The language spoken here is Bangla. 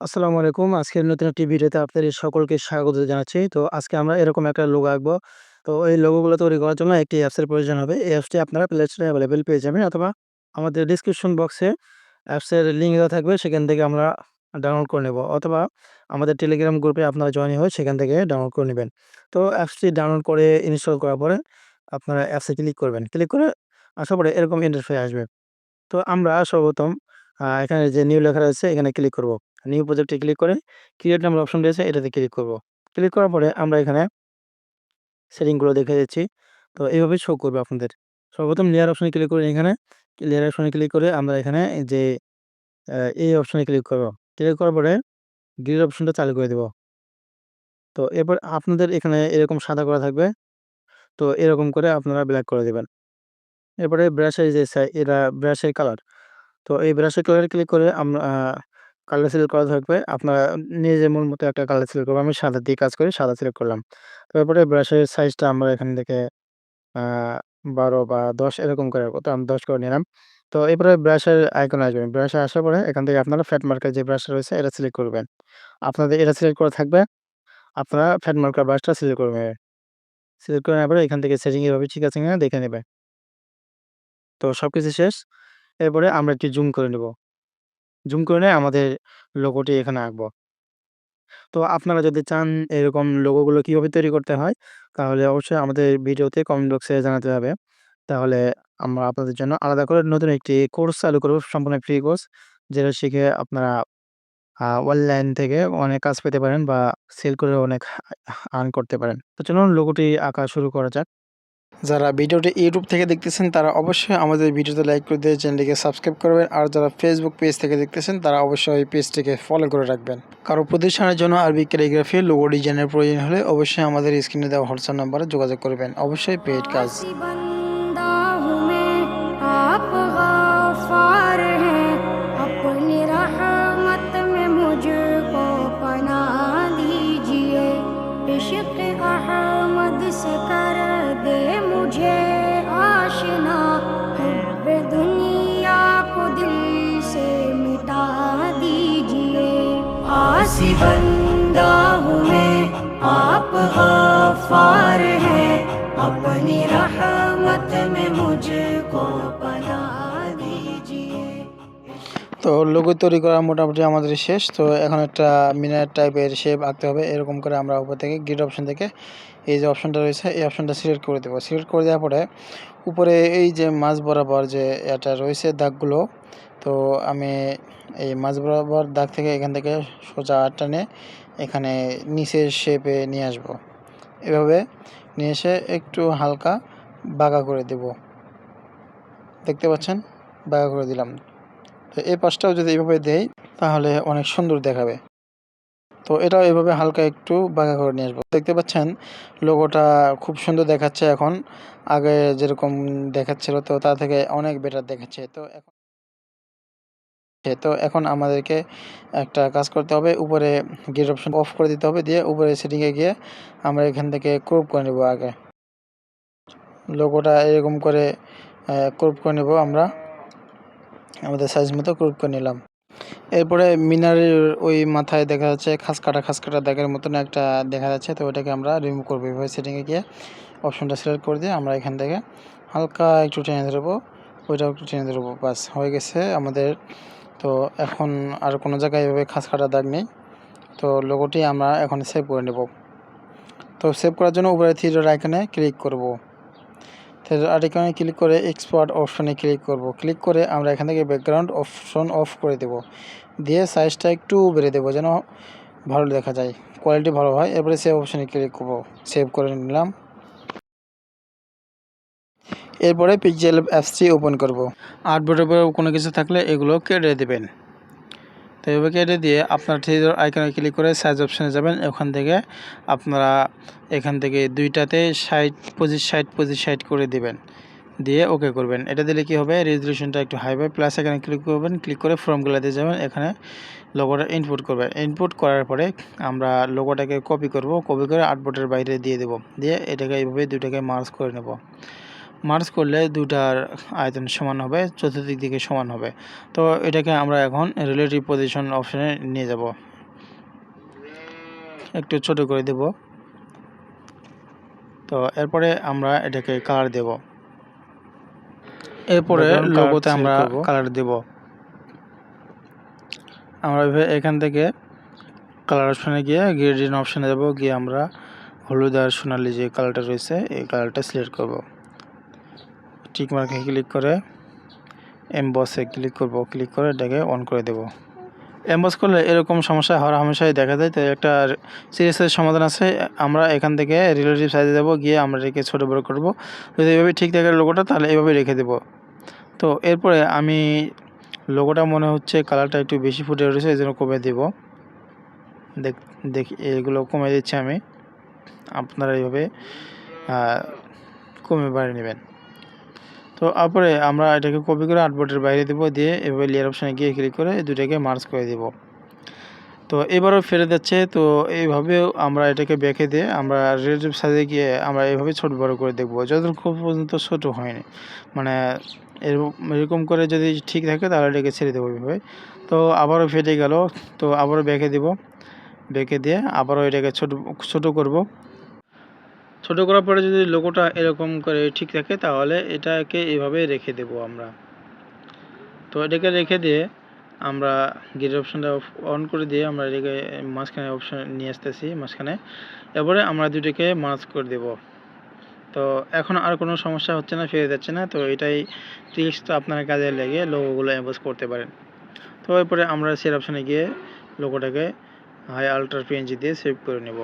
আসসালামু আলাইকুম। আজকের নতুন একটি ভিডিওতে আপনাদের সকলকে স্বাগত জানাচ্ছি। তো আজকে আমরা এরকম একটা লোগো আঁকবো। তো এই লোগোগুলো তৈরি করার জন্য একটি অ্যাপসের প্রয়োজন হবে। এই অ্যাপসটি আপনারা প্লে স্টোরে অ্যাভেলেবেল পেয়ে যাবেন অথবা আমাদের ডেসক্রিপশন বক্সে অ্যাপসের লিঙ্ক দেওয়া থাকবে সেখান থেকে আমরা ডাউনলোড করে নেব অথবা আমাদের টেলিগ্রাম গ্রুপে আপনারা জয়েন হয়ে সেখান থেকে ডাউনলোড করে নেবেন। তো অ্যাপসটি ডাউনলোড করে ইনস্টল করার পরে আপনারা অ্যাপসে ক্লিক করবেন। ক্লিক করে আসার পরে এরকম ইন্টারফেস আসবে। তো আমরা সর্বপ্রথম এখানে যে নিউ লেখা রয়েছে এখানে ক্লিক করব। নিউ প্রজেক্টে ক্লিক করে ক্রিয়েট নামের অপশন রয়েছে, এটাতে ক্লিক করব। ক্লিক করার পরে আমরা এখানে সেটিংগুলো দেখে দিচ্ছি। তো এইভাবে শো করবে আপনাদের। সর্বপ্রথম লেয়ার অপশনে ক্লিক করে এখানে লেয়ার অপশনে ক্লিক করে আমরা এখানে যে এই অপশনে ক্লিক করব। ক্লিক করার পরে গ্রিড অপশনটা চালু করে দেব। তো এরপর আপনাদের এখানে এরকম সাদা করা থাকবে। তো এরকম করে আপনারা ব্ল্যাক করে দেবেন এরপরে ব্রাশের যে এরা ব্রাশের কালার। তো এই ব্রাশের কালারে ক্লিক করে আমরা কালার সিলেক্ট করা থাকবে। আপনারা নিজের মন মতো একটা কালার সিলেক্ট করবেন। আমি সাদা দিয়ে কাজ করি, সাদা সিলেক্ট করলাম। তারপরে ব্রাশের সাইজটা আমরা এখান থেকে বারো বা ১০ এরকম করে তো আমি ১০ করে নিলাম। তো এরপরে ব্রাশের আইকনে আসবেন। ব্রাশে আসার পরে এখান থেকে আপনারা ফ্যাট মার্কার যে ব্রাশটা রয়েছে এটা সিলেক্ট করবেন। আপনাদের এটা সিলেক্ট করা থাকবে। আপনারা ফ্যাট মার্কার ব্রাশটা সিলেক্ট করবেন। সিলেক্ট করে নেওয়ার পরে এখান থেকে সেটিং এভাবে ঠিক আছে কিনা দেখে নেবেন। তো সবকিছু শেষ। এরপরে আমরা একটু জুম করে নেব। জুম করে নিয়ে আমাদের লোগোটি এখানে আঁকবো। তো আপনারা যদি চান এরকম লোগোগুলো কীভাবে তৈরি করতে হয়, তাহলে অবশ্যই আমাদের ভিডিওতে কমেন্ট বক্সে জানাতে হবে। তাহলে আমরা আপনাদের জন্য আলাদা করে নতুন একটি কোর্স চালু করব সম্পূর্ণ ফ্রি কোর্স। যেটা শিখে আপনারা অনলাইন থেকে অনেক কাজ পেতে পারেন বা সেল করে অনেক আর্ন করতে পারেন। তো চলুন লোগোটি আঁকা শুরু করা যাক। যারা ভিডিওটি ইউটিউব থেকে দেখতেছেন, তারা অবশ্যই আমাদের ভিডিওতে লাইক করে দিয়ে চ্যানেলটিকে সাবস্ক্রাইব করবেন। আর যারা ফেসবুক পেজ থেকে দেখতেছেন, তারা অবশ্যই পেজটিকে ফলো করে রাখবেন। কারও প্রতিষ্ঠানের জন্য আরবি ক্যালিগ্রাফি লোগো ডিজাইনের প্রয়োজন হলে অবশ্যই আমাদের স্ক্রিনে দেওয়া হোয়াটসঅ্যাপ নাম্বারে যোগাযোগ করবেন। অবশ্যই পেইড কাজ। आसी बंदा हूँ मैं आप गफ्फार हैं अपनी रहमत में मुझको पना दीजिए তো লোগো তৈরি করা মোটামুটি আমাদের শেষ তো এখন একটা মিনার টাইপের শেপ আঁকতে হবে এরকম করে আমরা উপর থেকে গ্রিড অপশন থেকে এই যে অপশনটা রয়েছে এই অপশনটা সিলেক্ট করে দেবো সিলেক্ট করে দেওয়ার পরে উপরে এই যে মাঝ বরাবর যে এটা রয়েছে দাগগুলো তো আমি এই মাঝ বরাবর দাগ থেকে এখান থেকে সোজা টানে এখানে নিচের শেপে নিয়ে আসব। এভাবে নিয়ে এসে একটু হালকা বাঁকা করে দেব। দেখতে পাচ্ছেন? বাঁকা করে দিলাম। তো এই পাশটাও যদি এইভাবে দেই, তাহলে অনেক সুন্দর দেখাবে। তো এটাও এভাবে হালকা একটু বাঁকা করে নিয়ে আসব। দেখতে পাচ্ছেন? লোগোটা খুব সুন্দর দেখাচ্ছে এখন। আগে যেরকম দেখাচ্ছিল, তো তা থেকে অনেক বেটার দেখাচ্ছে। তো এখন তো এখন আমাদেরকে একটা কাজ করতে হবে। উপরে গেট অপশন অফ করে দিতে হবে। দিয়ে উপরে সেটিংয়ে গিয়ে আমরা এখান থেকে ক্রুপ করে নেব আগে। লোগোটা এরকম করে ক্রুপ করে নেব আমরা। আমাদের সাইজ মতো ক্রুপ করে নিলাম। এরপরে মিনারের ওই মাথায় দেখা যাচ্ছে খাস কাটা খাস কাটা দাগের মতন একটা দেখা যাচ্ছে। তো ওটাকে আমরা রিমুভ করব। এভাবে সেটিংয়ে গিয়ে অপশনটা সিলেক্ট করে দিয়ে আমরা এখান থেকে হালকা একটু টেনে ধরবো। ওইটাও একটু টেনে ধরবো। বাস হয়ে গেছে আমাদের তো এখন আর কোনো জায়গায় এভাবে খাস কাটা দাগ নেই। তো লোগোটি আমরা এখন সেভ করে নেব। তো সেভ করার জন্য উপরে থ্রিডোর আইকনে ক্লিক করব। থ্রিডোর আইকনে ক্লিক করে এক্সপোর্ট অপশনে ক্লিক করব। ক্লিক করে আমরা এখান থেকে ব্যাকগ্রাউন্ড অপশন অফ করে দেব। দিয়ে সাইজটা একটু বেড়ে দেবো যেন ভালো দেখা যায়। কোয়ালিটি ভালো হয়। এরপরে সেভ অপশনে ক্লিক করব। সেভ করে নিলাম। এরপরে পিকজেল অ্যাপসটি ওপেন করব। আর্টবোর্ডের উপরে কোনো কিছু থাকলে এগুলো কেটে দেবেন। তো এভাবে কেটে দিয়ে আপনার থ্রিডোর আইকনে ক্লিক করে সাইজ অপশানে যাবেন। ওখান থেকে আপনারা এখান থেকে দুইটাতে ষাট, পঁচিশ ষাট পঁচিশ, ষাট করে দিবেন। দিয়ে ওকে করবেন। এটা দিলে কি হবে? রেজলিউশনটা একটু হাই হবে। প্লাস এখানে ক্লিক করবেন। ক্লিক করে ফর্মগুলোতে যাবেন। এখানে লোগোটা ইনপুট করবেন ইনপুট করার পরে আমরা লোগোটাকে কপি করব। কপি করে আর্টবোর্ডের বাইরে দিয়ে দেব। দিয়ে এটাকে এইভাবে দুইটাকে মার্চ করে নেব। মার্চ করলে দুটার আয়তন সমান হবে চতুর্দিক দিকে সমান হবে। তো এটাকে আমরা এখন রিলেটিভ পজিশন অপশানে নিয়ে যাব। একটু ছোট করে দেব। তো এরপরে আমরা এটাকে কালার দেব। এরপরে লোগোতে আমরা কালার দেব। আমরা এখান থেকে কালার অপশানে গিয়ে গ্রেডিয়েন্ট অপশানে যাব। গিয়ে আমরা হলুদ আর সোনালি যে কালারটা রয়েছে এই কালারটা সিলেক্ট করব। টিক মার্কে ক্লিক করে এমবসে ক্লিক করব। ক্লিক করে এটাকে অন করে দেব। এমবস করলে এরকম সমস্যা হওয়ার হামেশাই দেখা যায়। তো একটা সিরিয়াসের সমাধান আছে। আমরা এখান থেকে রিলেটিভ সাইজে যাব, গিয়ে আমরা এটাকে ছোটো বড়ো করব। যদি এভাবে ঠিক থাকে লোগোটা তাহলে এভাবে রেখে দেব। তো এরপরে আমি লোগোটা মনে হচ্ছে কালারটা একটু বেশি ফুটে উঠেছে এই জন্য কমে দেব। দেখ এগুলো কমে দিচ্ছি আমি। আপনারা এইভাবে কমে বাড়িয়ে নেবেন। তো তারপরে আমরা এটাকে কপি করে আর্টবোর্ডের বাইরে দেবো, দিয়ে এভাবে লেয়ার অপশানে গিয়ে ক্লিক করে দুটাকে মার্চ করে দেব। তো এবারও ফেরে যাচ্ছে তো এইভাবেও আমরা এটাকে বেঁকে দিয়ে আমরা রিলেটিভ সাইজে গিয়ে আমরা এইভাবে ছোট বড় করে দেখব। যতক্ষণ খুব পর্যন্ত ছোট হয়নি মানে এরকম করে যদি ঠিক থাকে তাহলে এটাকে ছেড়ে দেবো এইভাবে। তো আবারও ফেটে গেল, তো আবারও বেঁকে দেব বেঁকে দিয়ে আবারও এটাকে ছোট ছোট করব। ছোট করার পরে যদি লোগোটা এরকম করে ঠিক থাকে, তাহলে এটাকে এভাবে রেখে দেব আমরা। তো এটাকে রেখে দিয়ে আমরা গেট অপশানটা অন করে দিয়ে আমরা এটাকে মাঝখানে অপশান নিয়ে আসতেছি, মাঝখানে। এবারে আমরা দুটোকে মার্চ করে দেব। তো এখন আর কোনো সমস্যা হচ্ছে না, ফিরে যাচ্ছে না। তো এটাই ট্রিক্সটা আপনার কাজে লেগে লোগোগুলো এম্বোস করতে পারেন। তো এরপরে আমরা সের অপশানে গিয়ে লোগোটাকে হাই আল্ট্রা পিএনজি দিয়ে সেভ করে নেব।